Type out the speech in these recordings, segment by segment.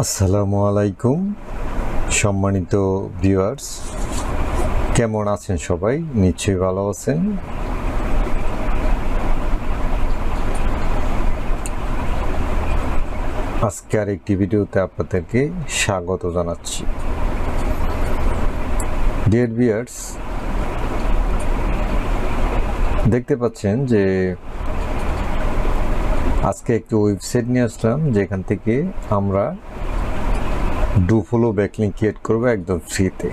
আসসালামু আলাইকুম, সম্মানিত ভিউয়ার্স। কেমন আছেন সবাই? নিশ্চয়ই ভালো আছেন। আজকে আর একটি ভিডিওতে আপনাদেরকে স্বাগত জানাচ্ছি। ডিয়ার ভিউয়ার্স দেখতে পাচ্ছেন যে আজকে একটি ওয়েবসাইট নিয়ে আসলাম, যেখান থেকে আমরা ডুফলো ব্যাকলিং ক্রিয়েট করব একদম ফ্রিতে।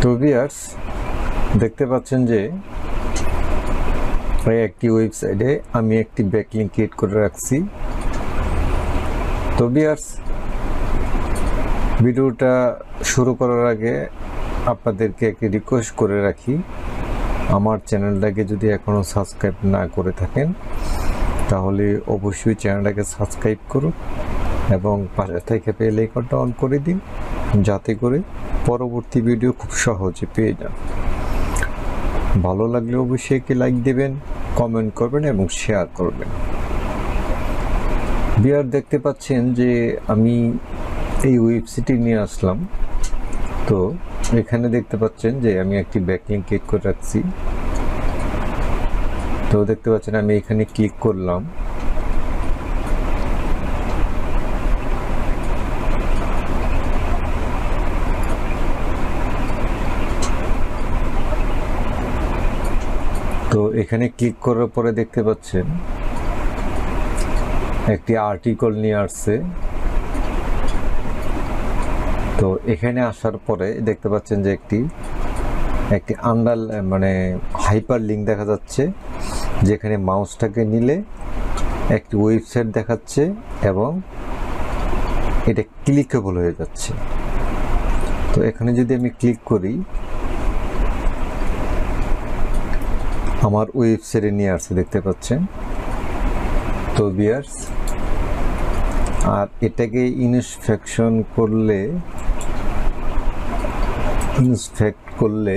তো ভিয়ার্স দেখতে পাচ্ছেন যে একটি ওয়েবসাইটে আমি একটি ব্যাকলিং ক্রিয়েট করে রাখছি। তো ভিয়ার্স ভিডিওটা শুরু করার আগে আপনাদেরকে একটি রিকোয়েস্ট করে রাখি। আমার চ্যানেলটাকে যদি এখনও সাবস্ক্রাইব না করে থাকেন, তাহলে অবশ্যই চ্যানেলটাকে সাবস্ক্রাইব করুন। এবং পাশে থেকে বেল আইকনটা অন করে দিন, যাতে করে পরবর্তী ভিডিও খুব সহজে পেয়ে যান। ভালো লাগলে অবশ্যই একটি লাইক দেবেন কমেন্ট করবেন এবং শেয়ার করবেন। বিয়ার দেখতে পাচ্ছেন যে আমি এই ওয়েবসাইটে নিয়ে আসলাম। তো এখানে দেখতে পাচ্ছেন যে আমি একটি ব্যাকলিং ক্লিক করে রাখছি। তো দেখতে পাচ্ছেন আমি এখানে ক্লিক করলাম। তো এখানে ক্লিক করার পরে দেখতে পাচ্ছেন, একটি আর্টিকেল নিয়ে আসছে। তো এখানে আসার পরে দেখতে পাচ্ছেন যে একটি একটি আন্ডার মানে হাইপার লিঙ্ক দেখা যাচ্ছে, যেখানে মাউসটাকে নিলে একটি ওয়েবসাইট দেখাচ্ছে এবং এটা ক্লিকেবল হয়ে যাচ্ছে। তো এখানে যদি আমি ক্লিক করি আমার ওয়েবসাইটে নিয়ে আসছে, দেখতে পাচ্ছেন। তো বিয়ার্স আর এটাকে ইনস্পেকশন করলে, ইন্সপেক্ট করলে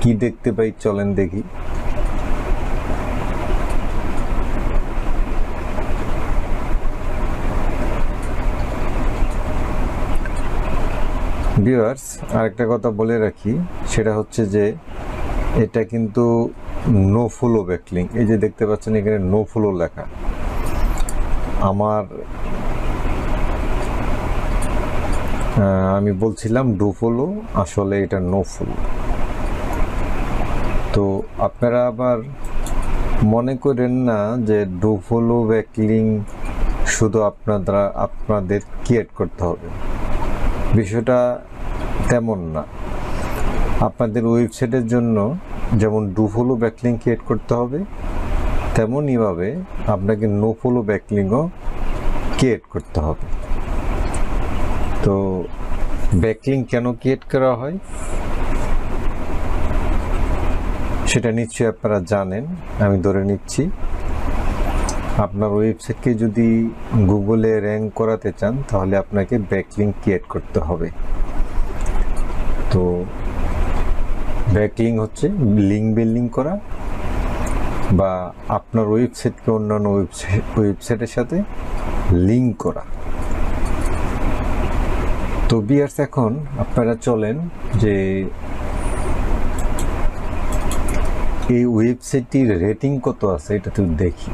কি দেখতে পাই চলেন দেখি। ভিউয়ার্স, আরেকটা কথা বলে রাখি, সেটা হচ্ছে যে এটা কিন্তু নো ফলো ব্যাকলিং এই যে দেখতে পাচ্ছেন এখানে নো ফলো লেখা। আমার আমি বলছিলাম ডু ফলো আসলে এটা নো ফলো তো আপনারা আবার মনে করেন না যে ডু ফলো ব্যাকলিং শুধু আপনারা, আপনাদের ক্রিয়েট করতে হবে। বিষয়টা তেমন না। আপনাদের ওয়েবসাইটের জন্য যেমন ডু ফলো ব্যাকলিং ক্রিয়েট করতে হবে, তেমনইভাবে আপনাকে নো ফলো ব্যাকলিংও ক্রিয়েট করতে হবে। তো ব্যাকলিং কেন ক্রিয়েট করা হয়? সেটা নিশ্চয়ই আপনারা জানেন, আমি ধরে নিচ্ছি। আপনার ওয়েবসাইটকে যদি গুগলে র্যাঙ্ক করাতে চান, তাহলে আপনাকে ব্যাকলিং ক্রিয়েট করতে হবে। তো ব্যাকলিং হচ্ছে লিঙ্ক বিল্ডিং করা বা আপনার ওয়েবসাইটকে অন্যান্য ওয়েবসাইট ওয়েবসাইটের সাথে লিঙ্ক করা। তো বিয়ার্স এখন আপনারা চলেন যে এই ওয়েবসাইটটির রেটিং কত আছে, এটা তো দেখি।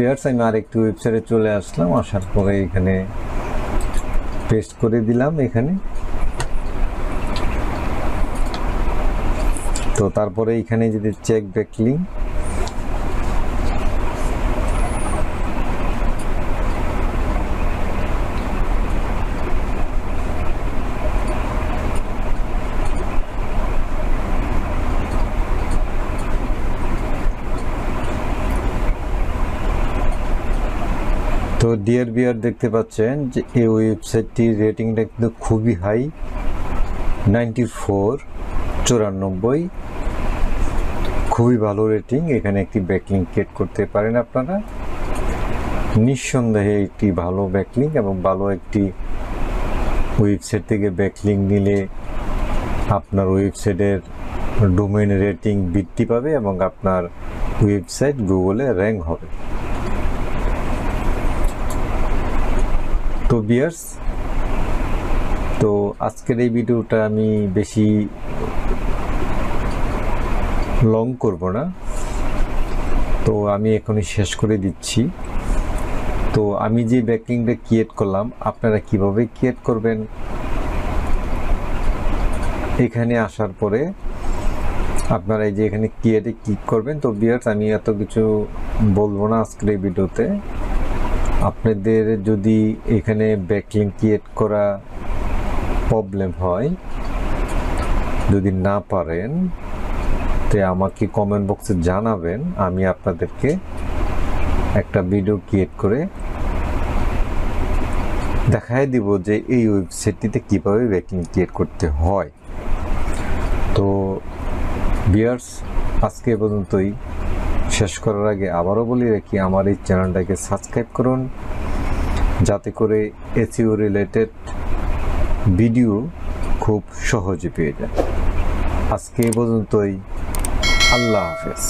বিয়ার্স, আমি আরেকটি ওয়েবসাইটে চলে আসলাম, আসার পরে এখানে পেস্ট করে দিলাম এখানে। তো তারপরে এখানে যদি চেক ব্যাকলিং তো ডিয়ার বিয়ার দেখতে পাচ্ছেন যে এই ওয়েবসাইটটির রেটিংটা কিন্তু খুবই হাই নাইনটি ফোর চুরানব্বই। খুবই ভালো রেটিং এখানে একটি ব্যাকলিং ক্রিয়েট করতে পারেন আপনারা। নিঃসন্দেহে একটি ভালো ব্যাকলিং এবং ভালো একটি ওয়েবসাইট থেকে ব্যাকলিং নিলে আপনার ওয়েবসাইটের ডোমেন রেটিং বৃদ্ধি পাবে এবং আপনার ওয়েবসাইট গুগলে র্যাঙ্ক হবে। তো বিয়ার্স, তো আজকের এই ভিডিওটা আমি বেশি লং করব না। তো আমি এখনই শেষ করে দিচ্ছি। তো আমি যে ব্যাকিংটা ক্রিয়েট করলাম, আপনারা কীভাবে ক্রিয়েট করবেন? এখানে আসার পরে আপনারা এই যে এখানে ক্রিয়েটে ক্লিক করবেন। তো বিয়ার্স, আমি এত কিছু বলব না আজকের এই ভিডিওতে। আপনাদের যদি এখানে ব্যাকলিং ক্রিয়েট করা প্রবলেম হয়, যদি না পারেন, তে আমাকে কমেন্ট বক্সে জানাবেন, আমি আপনাদেরকে একটা ভিডিও ক্রিয়েট করে দেখাই দিব যে এই ওয়েবসাইটটিতে কীভাবে ব্যাকিং ক্রিয়েট করতে হয়। তো বিয়ার্স আজকে পর্যন্তই। শেষ করার আগে আবারও বলি রাখি, আমার এই চ্যানেলটাকে সাবস্ক্রাইব করুন। যাতে করে এসিও রিলেটেড ভিডিও খুব সহজে পেয়ে যায় আজকে এ পর্যন্তই। আল্লাহ হাফেজ।